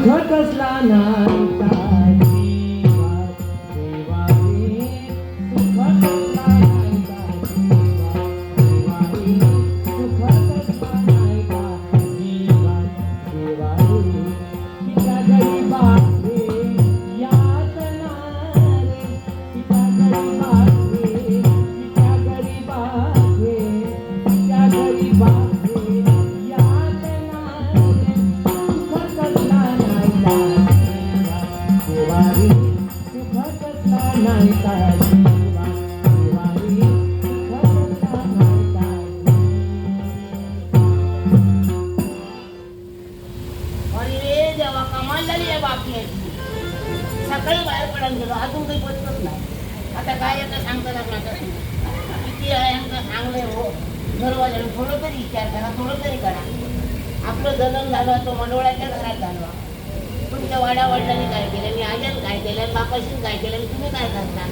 Gott, was Lana. अरे कमाल झाली आहे बाकी सकाळी बाहेर पडायला गेलो अजून काही बसतच नाही. आता काय आता सांगता लागणार किती आहे आमचं हो. दरवाजाने थोडं तरी विचार करा थोडं तरी करा. आपलं जलन झालं तो मनोळ्याच्या घरात झालं. तुमच्या वाड्या वडिलांनी काय केलं? मी आजन काय केलं? बापाशी काय केलं? तुम्ही काय करता?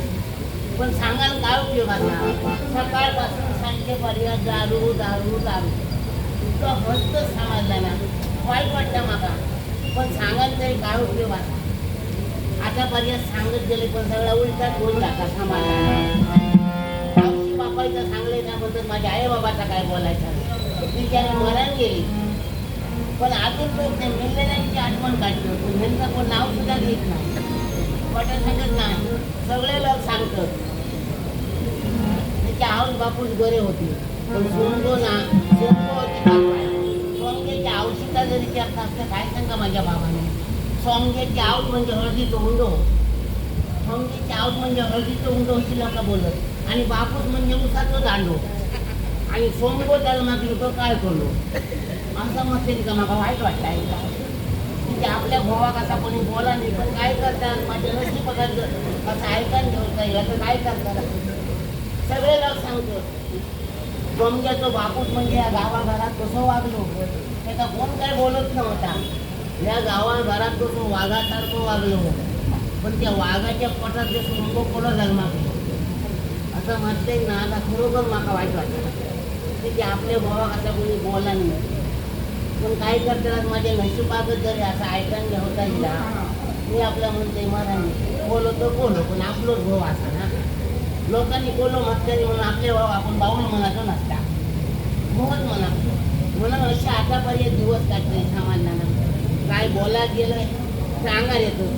पण सांगाल काय उपयोगाचा सकाळपासून सांजेपर्यंत दारू दारू दारू तो हस्तच समजला ना. वाईट वाटतं मला पण सांगायला तरी काय उपयोग आता आतापर्यंत सांगत गेले पण सगळा उलटाच बोलला का समाजाला आमची सांगले ना म्हणतात माझ्या आई बाबाचा काय बोलायचा? बिचारे मरण गेली. पण अजून तो ते मेलेल्यांची आठवण काढली होती. ह्यांचं कोण नाव सुद्धा घेत नाही. पटत सांगत नाही. सगळे लोक सांगतात. त्याच्या आऊस बापूस बरे होते. पण सोंगो ना सोंगो होती बापाय. सोंगेच्या औषधा जरी विचारत असतं काय सांगा माझ्या बाबाने? सोंगेची आऊट म्हणजे हळदीचं उंडो. सोंगेची आऊट म्हणजे हळदीचं उंडो अशी लोक बोलत. आणि बापूस म्हणजे उसाचं दांडो. आणि सोंगो त्याला मागली तो काय करलो असं म्हणते का मला वाईट वाटतं ऐका म्हणजे आपल्या भावा कसा कोणी बोला नाही पण काय करतात? माझ्या नसली पगार कसं ऐकायला ठेवता येईल असं काय करतात? सगळे लोक सांगतो समजायचो बापूस म्हणजे या गावाघरात कसं वागलो त्याचा कोण काय बोलत नव्हता. या गावाघरात तो वाघासारखं वागलो हो. पण त्या वाघाच्या पोटात ते सोंगो कोणा जन्मात असं म्हटले ना आता खरोखर माका वाईट वाटतं की आपल्या भावा कसा कोणी बोला नाही. पण काय करतात माझ्या नशिबागत जरी असं ऐकायला घ्यावता येईल मी आपल्या म्हणते मराठी बोलो तर बोलो पण आपलोच भाऊ असा ना. लोकांनी बोलो म्हटलं म्हणून आपले भाऊ आपण बाऊल म्हणायचो नसता. भाऊच म्हणा म्हणून वर्ष आतापर्यंत दिवस काढले समाजाला काय बोला गेलं सांगार येतं.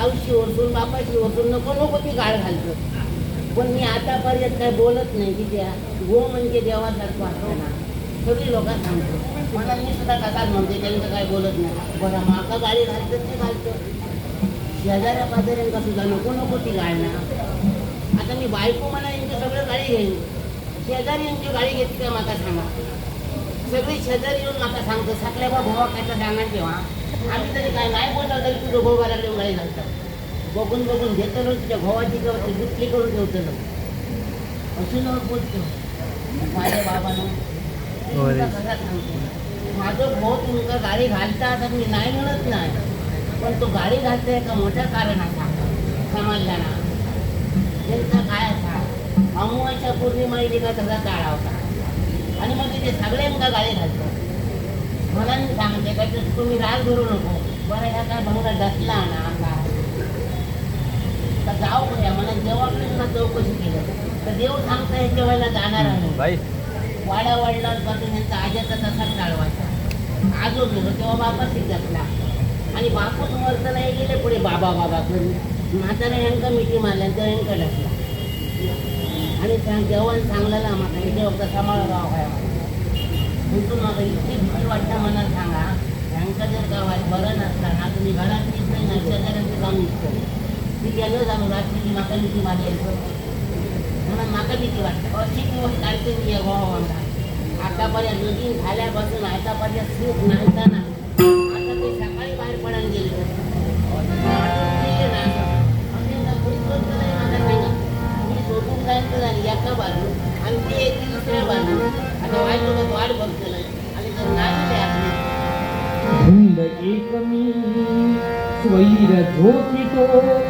आऊशी ओरसून बापाशी ओरसून नको नको ती गाळ घालतो. पण मी आतापर्यंत काय बोलत नाही की त्या गो म्हणजे देवासारखं असतो ना. सगळी लोक सांगतो मला मी सुद्धा कसाच म्हणते त्यांचं काय बोलत नाही. बरं माका गाडी घालतं ते घालतं शेजाऱ्या पाजाऱ्यांका सुद्धा नको नको ती गाळणार आता मी बायको मला यांची सगळं गाडी घेईन. शेजारी यांची गाडी घेतली का माका सांगा. सगळी शेजारी येऊन माका सांगतो बा भावा काय सांगा तेव्हा आम्ही तरी काय नाही बोललो तरी तुझं भाऊ घराला येऊन गाडी घालतात बघून बघून घेतलो तुझ्या भावाची गुटली करून ठेवतो अशी लोक बोलतो माझ्या बाबानं घरात सांगतो माझं भाऊ तुमका गाडी घालता तर मी नाही म्हणत नाही पण तो गाडी घालतोय का मोठ्या कारण असा समजला ना. त्यांचा काय असा? अमुवाच्या पौर्णिमा येते का सगळा काळा होता? आणि मग तिथे सगळ्यांका गाडी घालतो. मला नाही सांगते का तुम्ही राग धरू नको. बरं ह्या काय भंगा डसला ना का तर जाऊ बघ्या मला देवाकडे सुद्धा चौकशी केलं. तर देव सांगता ह्याच्या वेळेला जाणार आहे वाड्या वडिलांपासून यांचा आज्याचा तसाच टाळवायचा. आजो गेलो तेव्हा बापा शिकतला आणि बापूच मरत नाही गेले पुढे बाबा बाबा करून. म्हातारा यांका मिठी मारल्या तर यांका डसला आणि जेवण सांगलेलं म्हाका इथे फक्त सांभाळ गाव आहे म्हणून म्हाका इतकी भीती वाटतं मला सांगा. ह्यांका जर गावात बरं नसताना तुम्ही घरात नीट नाही ना शेजाऱ्यांचं काम निघतं मी गेलो जाणू रात्री म्हाका मिठी मारली म्हणून म्हाका भीती वाटतं अशी दिवस काढते मी या गावाला आतापर्यंत लगीन झाल्यापासून आतापर्यंत सुख नव्हता 恋が時と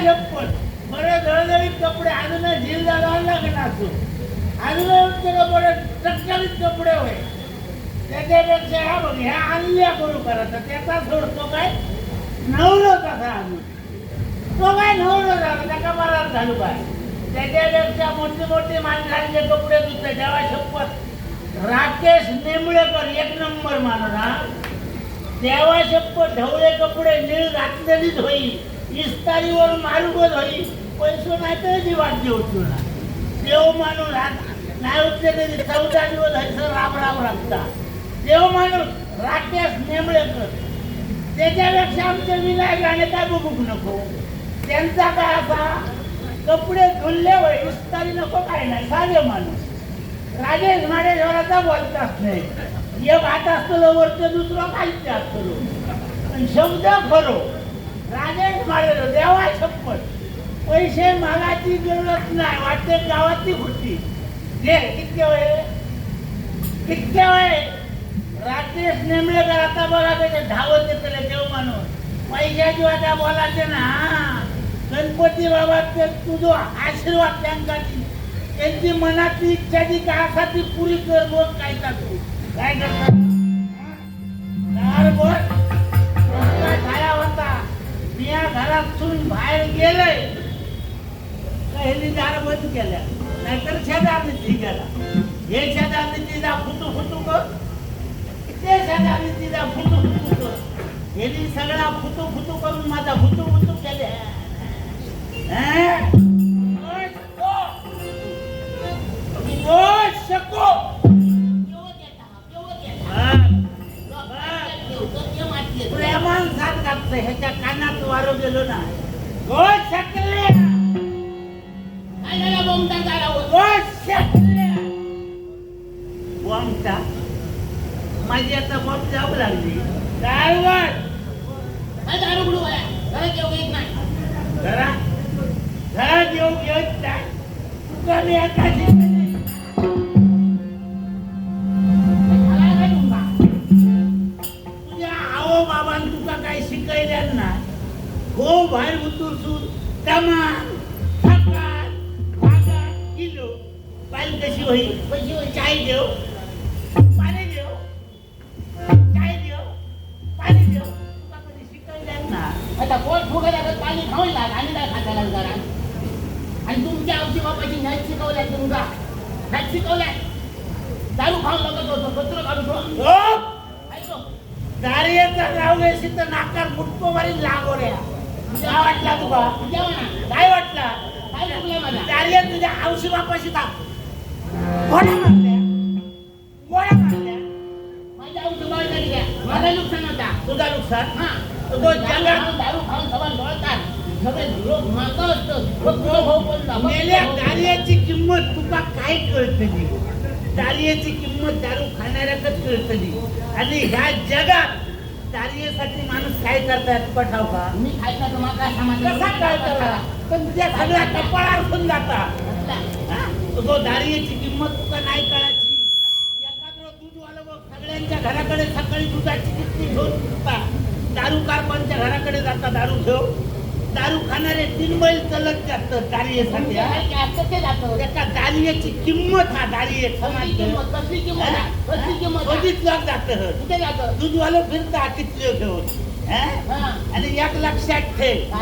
तेव्हा शपथ बरं धडधडीत कपडे अजून झील झाला लागला असो अजून आमचे कपडे टक्कलीत कपडे होय. त्याच्यापेक्षा ह्या बघ ह्या आणल्या करू करायचा त्याचा सोडतो काय नवरो तसा अजून तो काय नवरो झाला त्याचा बराच झालो काय त्याच्यापेक्षा मोठी मोठी माणसांचे कपडे धुतले तेव्हा शपथ. राकेश नेमळेकर एक नंबर माणूस हा. तेव्हा शपथ ढवळे कपडे नीळ घातलेलीच होईल. इस्तारीवर मारुगत होईल पैसो नाही तर ती वाट देऊ तुला. देव माणूस नाही उठले तरी चौदा दिवस हयसर राम राम लागता देव माणूस राकेश नेमळेकर त्याच्यापेक्षा आमचे विनायक गाणे काय बघूक नको? त्यांचा काय असा कपडे धुल्ले होय इस्तारी नको काय नाही साधे माणूस. राजेश माडेश्वराचा बोलताच नाही. एक हात असतो वरचं दुसरं खालते असतो. पण शब्द खरो. राजेश मारेल देवा छप्पन. पैसे मागाची गरज नाही. वाटते गावातली खुर्ची. घे कितके वय? कितके वय? राजेश नेमळेकर आता बोला त्याचे धावत येतले देव माणूस. पैशाची वाटा बोलायचे ना. गणपती बाबा ते तुझो आशीर्वाद त्यांचा त्यांची मनातली इच्छा जी का असा ती पुरी कर बघ काय का तू काय करता? बोल. या घरातून बाहेर गेलंय. दार बंद केल्या. नाहीतर शेजारनी ती गेला हे शेजारनी तिला फुटू फुटू कर. ते शेजारनी तिला फुटू फुटू कर. यांनी सगळा फुटू फुटू करून माझा फुटू फुटू केले हं? ओय, साथ ह्याच्या कानात वारो गेलो ना. ओ शकले ओ शकले बॉम्बचा माझी आता बॉम्ब जाऊ लागली. ड्रायव्हर घरा काय वाटला तुका? काय वाटला? काय चुकलंय माझा दारिया तुझ्या औशी बापाशी थांब. गोळ्या मारल्या. गोळ्या मारल्या. माझ्या आमची बाळ तरी द्या. माझा नुकसान होता. तुझा नुकसान? हा. तो दारू खाऊन- दारू खाऊन सगळं डोळतात सगळे लोक असतं. मेल्या. दारियाची किंमत तुका काय कळतली? दारियाची किंमत दारू खाणाऱ्याकच कळतली. आणि ह्या जगात दारियासाठी माणूस काय करतात पठाव का? मी खायचा तर मला काय कसा काय करा पण तुझ्या सगळ्या कपाळावर जाता हा? तो दारियाची किंमत तुका नाही कळायची? एखादं दूध वालं बघ सगळ्यांच्या घराकडे सकाळी दुधाची किती घेऊन सुटतात दारू कारपांच्या घराकडे जाता दारू घेऊ दारू खाणारे तीन बैल चलत जातं त्याच्या दारियाची किंमत हा दारिये? कधीच लोक जात दूधवालं फिरता किती घेऊन आणि एक लक्षात ठेव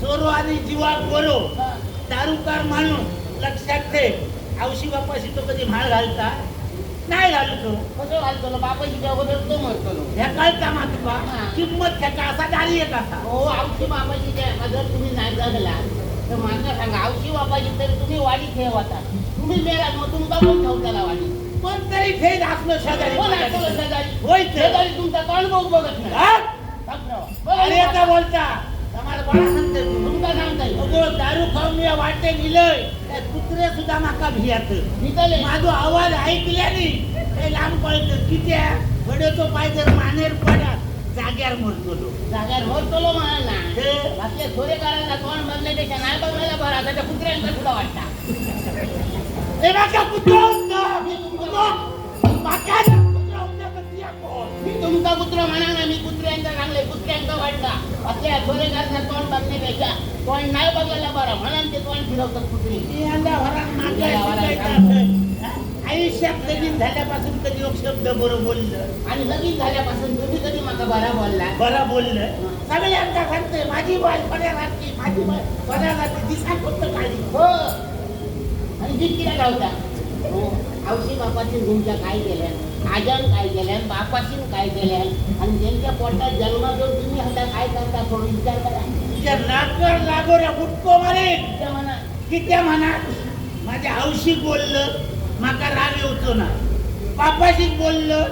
सोरो आणि जीवा गोरो. दारूकार माणूस लक्षात ठेव औशी बापाशी तो कधी माळ घालता? नाही घालतो कसं घालतो ना बापाची अगोदर तो म्हणतो ना. ह्या कळता मा तुका हा. किंमत ह्याचा असा दारी एक असा. हो आवशी बाबाची जे जर तुम्ही नाही जगला तर माझं सांगा आवशी बाबाची तरी तुम्ही वाडी ठेवता तुम्ही मेलात मग तुमचा कोण ठेवताला वाडी. पण तरी फेज असलो शेजारी कोण असतो शेजारी. होय तर. शेजारी तुमचा तोंड बघ बघत नाही. हा? सापरावं. बघा अरे ना. आता बोलता. समाज कोणा सांगते तू तुमका सांगताय. अगो दारू खाऊन मी वाटे गेलोय. त्या कुत्रे सुद्धा माका भियात. माझो आवाज ऐकल्याने ते लांब पळत. किती पडतो पाय जर मानेर पडा जाग्यावर मरतो जाग्यावर होतो म्हणाला. आपल्या सोरेकारांना तोंड बदलण्यापेक्षा नाही बघायला बरा त्याच्या कुत्र्यांचा सुद्धा वाटता? ए माका कुत्रा होता. माका तुमचा कुत्रा म्हणा ना मी कुत्र्यांचा सांगले कुत्र्यांचा वाटला आपल्या सोरेकारांना तोंड बघण्यापेक्षा तोंड नाही बघायला बरा म्हणून ते तोंड फिरवतात कुत्री? आयुष्यात लगीन झाल्यापासून कधी एक शब्द बरं बोललं? आणि लगीन झाल्यापासून तुम्ही कधी मला बरा बोलला? बरं बोललं? सगळ्यांना सांगते माझी बाय बऱ्या राहते माझी बाय बऱ्या राहते दिसा फक्त काढी हो. आणि जितकीला गावता हो. औशी बापाची तुमच्या काय केल्या? आजान काय केल्या बापाशीन काय केल्या आणि त्यांच्या पोटात जन्म घेऊन तुम्ही आता काय करता थोडं विचार करा. तुझ्या नाकर लागोऱ्या बुटको मारे. तुमच्या मनात. कित्या म्हणा माझ्या हौशी बोललं माका राग येतो ना. बापाशी बोललं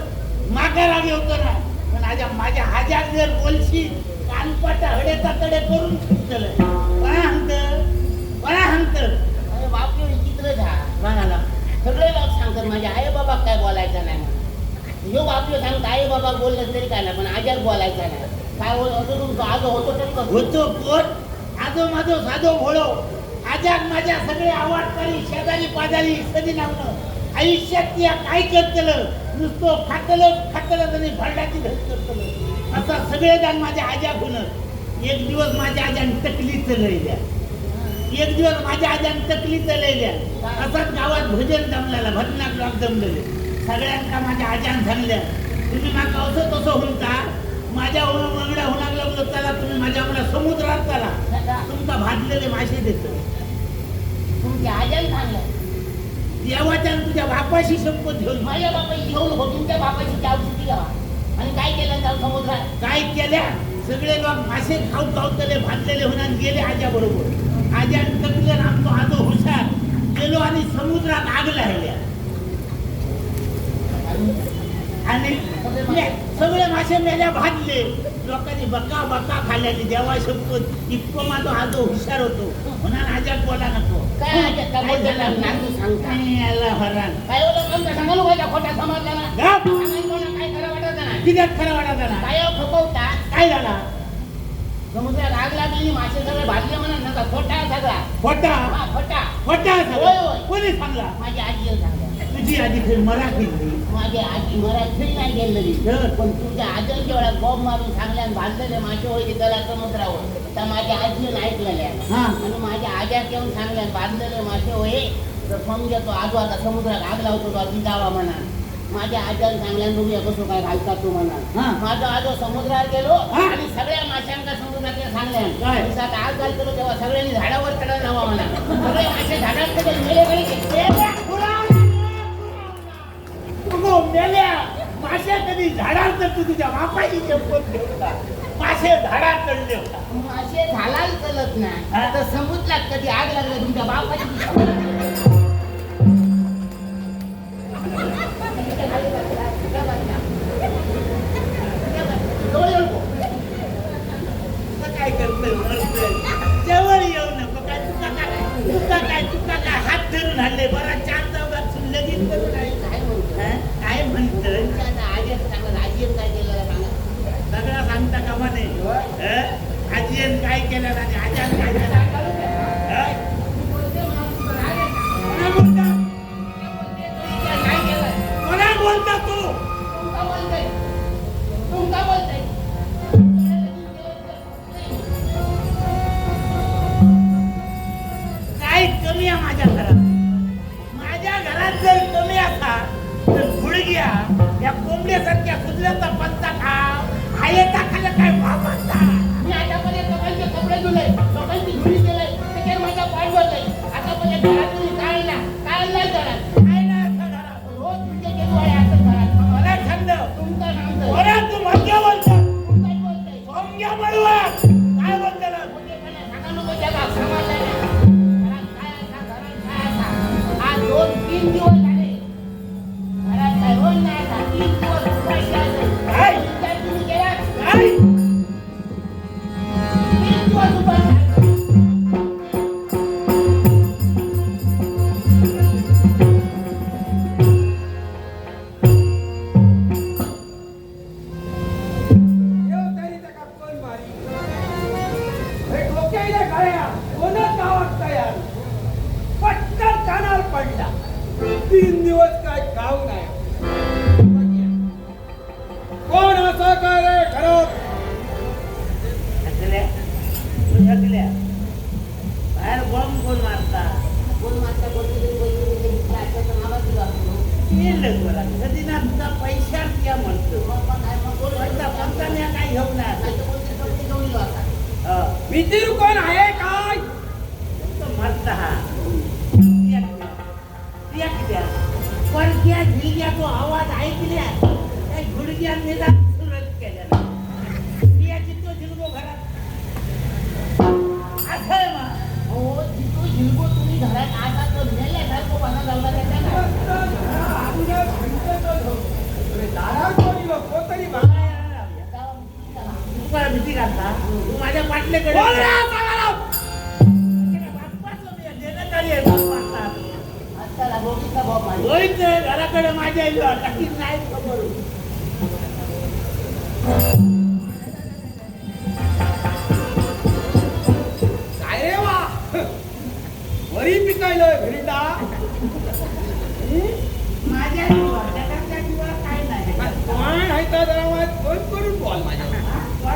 माका राग येतो ना. पण माझ्या माझ्या हाज्यात जर बोलशी कानपाटा हडेचा कडे करून सुटलं कोणा हंत? कोणा हंत? अरे बापरे विचित्र झा कोणाला? सगळे लोक सांगतात माझ्या आई बाबा काय बोलायचं नाही ह्यो बापले सांगत आई बाबा बोललं तरी काय पण आजार बोलायचा नाही. काय असं तुमचं आजो होतो तरी? होतो कोण आजो माझो साधो भोळो. आजाक माझ्या सगळे आवडतारी शेजारी पाजारी कधी नावलं आयुष्यात त्या काय करतलं? नुसतो खातलं खातलं आणि भरडाची धड करतलं. असा सगळे जण माझ्या आजा गुण एक दिवस माझ्या आजान तकलीच लयल्या एक दिवस माझ्या आजान तकलीच लयल्या असाच गावात भजन जमलेला भजनाक लोक जमलेले. सगळ्यांका माझ्या आजान सांगल्या तुम्ही माका असं तसं म्हणता माझ्या वांगड्या होणार लागलो त्याला तुम्ही माझ्या वांगड्या समुद्रात चला. तुमका भाजलेले मासे देतो. तुमच्या आजान सांगलं देवाच्या आणि तुझ्या बापाशी शपथ घेऊन माझ्या बापाची घेऊन हो तुमच्या बापाची औषधी घ्यावा. आणि काय केलं जाऊ समुद्रात? काय केल्या? सगळे लोक मासे खाऊ खाऊतले भाजलेले होणार गेले आज्या बरोबर. आज्या टकले आमतो आजो हुशार. गेलो आणि समुद्रात आग लायल्या आणि सगळे मासे मेल्या भाजले. लोकांनी बका बका खाल्ल्याने देवा शपथ इतकं माझा आजो हुशार होतो. म्हणून आज्यात बोला नको. आजात काय खरं वाटत काय खपवता काय झाला? समुद्रात आग लागली मासे सगळे भाजले म्हणा नका खोटा सगळा. खोटा? हा खोटा. खोटा. कोणी सांगला? माझी आजी सांगा तुझी आधी खरी मराठी होती. माझी आजी मराठी नाही गेलेली हं. पण तुझ्या आजच्या वेळा बॉम्ब मारून सांगल्या भाजलेले मासे होते त्याला समुद्रावर तर माझ्या आजीने ऐकलेल्या हा. आणि माझ्या आज्या येऊन सांगल्या भाजलेले मासे होय तर समजा तो आजो आता समुद्रात आग लावतो तो आधी जावा म्हणा माझ्या आज्याने सांगल्या तुम्ही कसं काय घालता तू हा. म्हणा माझा आजो समुद्रात गेलो. आणि सगळ्या माशांका समुद्रात सांगल्या काय? आग घालतो तेव्हा सगळ्यांनी झाडावर चढायला जावा म्हणा सगळे मासे चढले, मेले अगो मेल्या मासे कधी झाडावर तर तू तुझ्या बापाची घेऊन जा. मासे झाडात चढले होता मासे झालाच चलत नाही हा? आता समुद्रात कधी आग लागली तुमच्या बापाची जवळ येऊ नको. तुका काय करतोय मरतोय जवळ येऊ नको काय तुका काय तुका काय तुका काय हात धरून हल्ले बरा चार चौघात लगीन करून आहे. काय म्हणतो? हं? काय म्हणतोय तुमच्या आता आजी आहेत सांगा, आजी आहेत काय केलेलं सांगा. सगळं सांगता का नाही हं? आजीन काय केलं आणि आजान काय केलं डोक्याला गळ्या कोणच गावात तयार? पटकन कानावर पडला. तीन दिवस काय गाव नाही. कोण असा काय रे घरात? बाहेर बॉम्ब कोण मारता? कोण मारता कोणतरी कधी ना तुझा पैशाच या म्हणतो कोण म्हणता. कोणता नाही काय घेऊन हा. मित्र कोण आहे काय तो मरता हा तिया किती? तिया किती? पण त्या गिलग्या तो आवाज ऐकल्या त्या गुडघ्यात निदान तू मला भीती घालता. तू माझ्या रोहित घराकडे माझ्या टाकीत नाही खबर काय रे वा? वरी पिकायलंय भिरिंडा माझ्या काय नाही. कोण आहे तर फोन करून बोल माझ्या?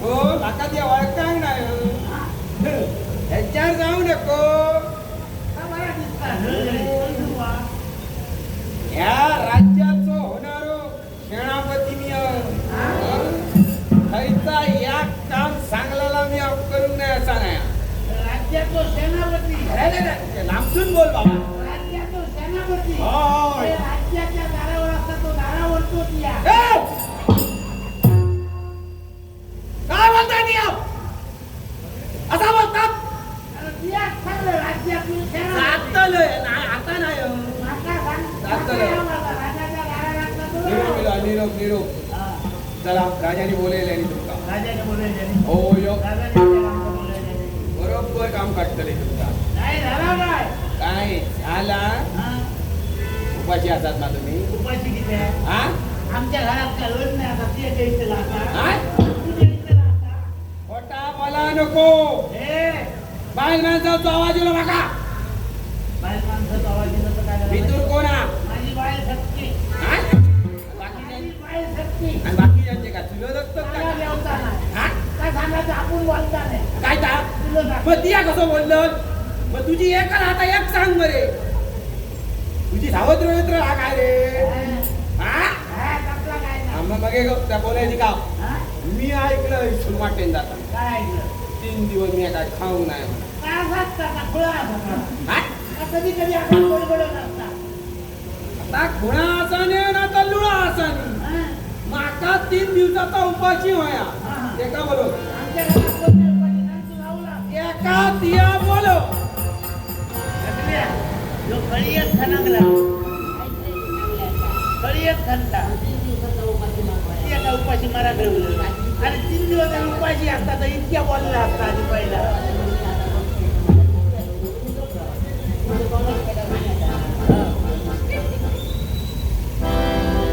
हो आता ते हा. ह्याच्यावर जाऊ नको का बरं दिसता? हळहळी. कोण दुवा? ह्या राज्याचो होणारो सेनापती मी खायचा या काम सांगलेला मी करू नये असा नाही राज्यातो सेनापती लांबसून बोल बाबा राज्यातो सेनापती. ते राज्याच्या दारावर असता तो दारावर तोच काय बोलताय नी आप? असा बोलतात आता नाही निरोप निरोप निरोप. चला राजाने बोलेले आणि तुमका हो यो. बरोबर काम काढतले तुमका काय काय झाला? उपाशी असतात ना तुम्ही उपाशी किती आहे हा आमच्या घरात काय लोण नाही आता नको. बाहेर माणसाचा आवाज येऊ नका. बाहेर माणसाचा आवाज कोणा माझी बाहेर सक्ती? माझी बाहेर सक्ती आणि बाकीच्यांचे का? तुला दत्तक मला का? जेवता नाही? काय सांगायचं? आपण बोलता नाही. काय ता? तुला सांग. मग तिया कसं बोललं? मग तुझी एक आता एक सांग बरे. तुझी सावत्र वेत्र हा काय रे? हा. मग बघे ग त्या बोलायची का? मी ऐकलं वाटेन जाता काय ऐकलं? तीन दिवस मी काय खाऊ नाही? हा? कधी कधी आपण असता आता खुणा असाने ना तर लुळा असाने. हा? माका तीन दिवसाचा उपाशी व्हाया. हा. ते का बोलो. एका तिया बोलो खळीयत खणता तीन दिवसाचा उपाशी एका मारा आणि तीन दिवस आम्ही उपाशी असता तर इतक्या बोलला असता आधी पहिला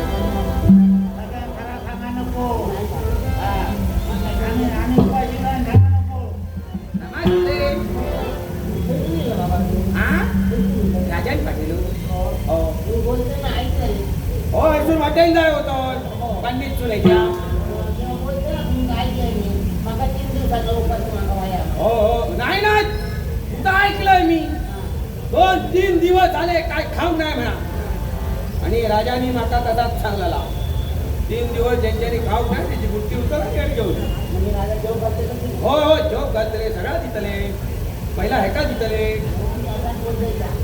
सगळा खरा सांगा नको हा. आणि आणि नमस्ते हा राजन पाटील हो मी बोलते ना ऐकलंय. हो इथून वाटेल जाय होतो पंडित चुलेच्या तेव्हा बोलते ना तुम्ही ऐकलंय मी. मागवायला. हो हो. नाही ना तुझं ऐकलंय मी. दोन तीन दिवस झाले काय खाऊ नाही म्हणा. आणि राजानी माका तसाच सांगलेला तीन दिवस ज्यांच्यानी खाऊ नाही त्याची बुट्टी आणि घेऊन जेव. हो हो. जॉब घालतले सगळा दितले पहिला हे का दितले.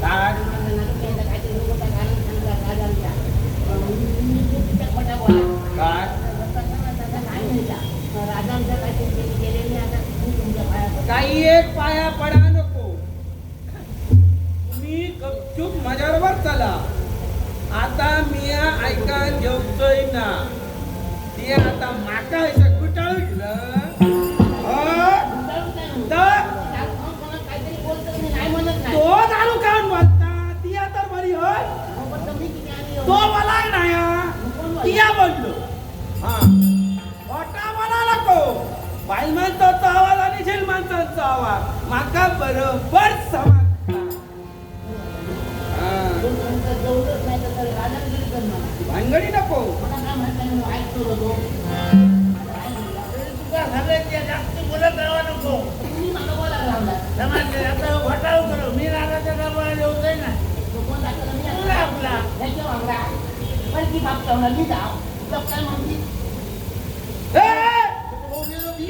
काय. काय? काही एक पाया पडा नको. मी गपचूप मजारवर चला. आता मिया ऐकान घेवचोय ना. ते आता माका अशा कुटाळ बायल माणसाचा आवाज आणि झेल माणसाचा आवाज. माका बरोबर भानगडी नको. जास्त बोलत राहावा नको. आता घोटाळू करू. मी राजाच्या दरबारात येऊतोय ना. आपला आपला. पण ती बाप